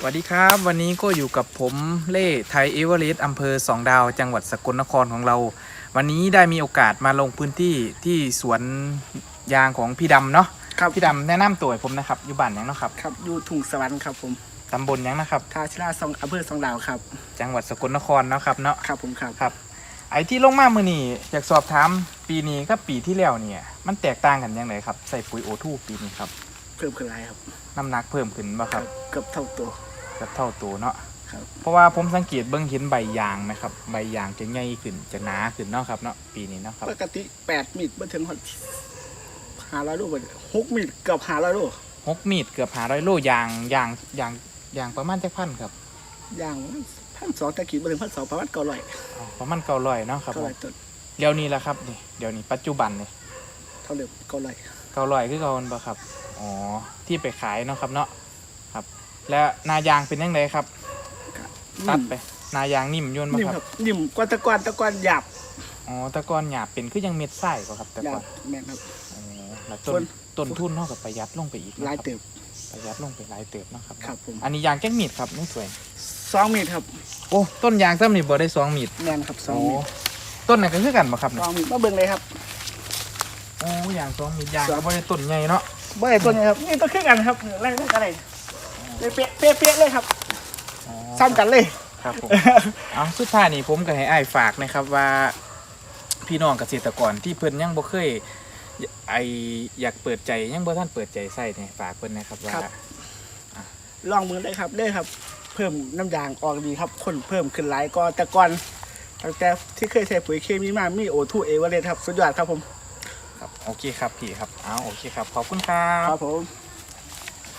สวัสดีครับ วันนี้ก็อยู่กับผมเล่ไทยเอเวอเรสต์อำเภอสองดาว จังหวัดสกลนครของเรา วันนี้ได้มีโอกาสมาลงพื้นที่ที่สวนยางของพี่ดำเนาะครับพี่ดำแนะนำตัวให้ผมนะครับอยู่บ้านหยังเนาะครับครับอยู่ถุงสวรรค์ครับผมตำบลหยังนะครับ ทาชิราซองอำเภอสองดาวครับ จังหวัดสกลนครเนาะครับเนาะครับผมครับ ครับ ไอ้ที่ลงมามือนี่อยากสอบถามปีนี้กับปีที่แล้วเนี่ย มันแตกต่างกันยังไงครับใส่ปุ๋ยโอทูปีนี้ครับเพิ่มขึ้นไรครับน้ำหนักเพิ่มขึ้นบ่ครับ เกือบเท่าตัวเกับเท่าตัวเนาะครับ เพราะว่าผมสังเกตเบิ่งเห็นใบยางไหมครับ ใบยางจะใหญ่ขึ้นจะหนาขึ้นเนาะครับเนาะปีนี้เนาะครับ ปกติแปดมีดมาถึงหาร้อยลูกบ่หกมีดเกือบหาร้อยลูกหกมีดเกือบหาร้อยโลยางยางยางยางประมาณจักพันครับอย่างพันสองตะกี้มาถึงพันสองประมาณเก้าร้อยอ๋อประมาณเก้าร้อยเนาะครับเก้าผร้อมยต้นเดี๋ยวนี้แหละครับนี่เดี๋ยวนี้ปัจจุบันนี่เท่าเดิมเก้าร้อยเก้าร้อยคือเก่าบ่ครับอ๋อที่ไปขายเนาะครับเนาะครับ แล้วนายางเป็นยังไงครับ ตัดไป นายางนิ่มโยนบ่นิ่มคครัรับบนิ่มกว่าตะกอนตะกอนหยาบอ๋อแตะกอนหยาบเป็นคือยังเม็ดไส้บ่ครับแตะหยากอบนแม่นครับ อ๋อแล้วต้ส่วน นต้นทุนเท่ากับประหยัดลงไปอีกหลายนะครับเติบ ประหยัดลงไปหลายเติบเนาะครับครับผม อันนี้ยางแก้งมีดครับนี่สวยสองมีดครับโอ้ต้นยางซ้ำนี่บ่ได้สองมีดแม่นครับสองโอ้มีดต้นไหนก็คือกันบ่ครับสเนี่ยองมีดมาเบิ่งเลยครับ โอ้ยางสองมีดยางสอง ก็บ่ได้ต้นใหญ่เนาะบ่ได้ตัวนี้ครับนี่ตัวขึ้นกันครับแรงกันอะไร เลยเป๊ะเป๊ะเป๊ะเลยครับอ๋อซ้ำกันเลย ครับผม เอาสุดท้ายนี่ผมก็ให้อ้ายฝากนะครับว่า พี่น้องเกษตรกรที่เพิ่นยังบ่เคย ไออยากเปิดใจยังบ่ท่านเปิดใจใส่เนี่ยฝากเพิ่นนะครับว่า ครับ ลองมือได้ครับได้ครับ เพิ่มน้ำยางออกดีครับคนเพิ่มขึ้นหลายก็แต่ก่อนตั้งแต่ที่เคยใช้ปุ๋ยเคมีมามีโอทูเอเวอเรสครับ สุดยอดครับผม ครับ โอเคครับพี่ครับ เอาโอเคครับ ขอบคุณครับ ครับผม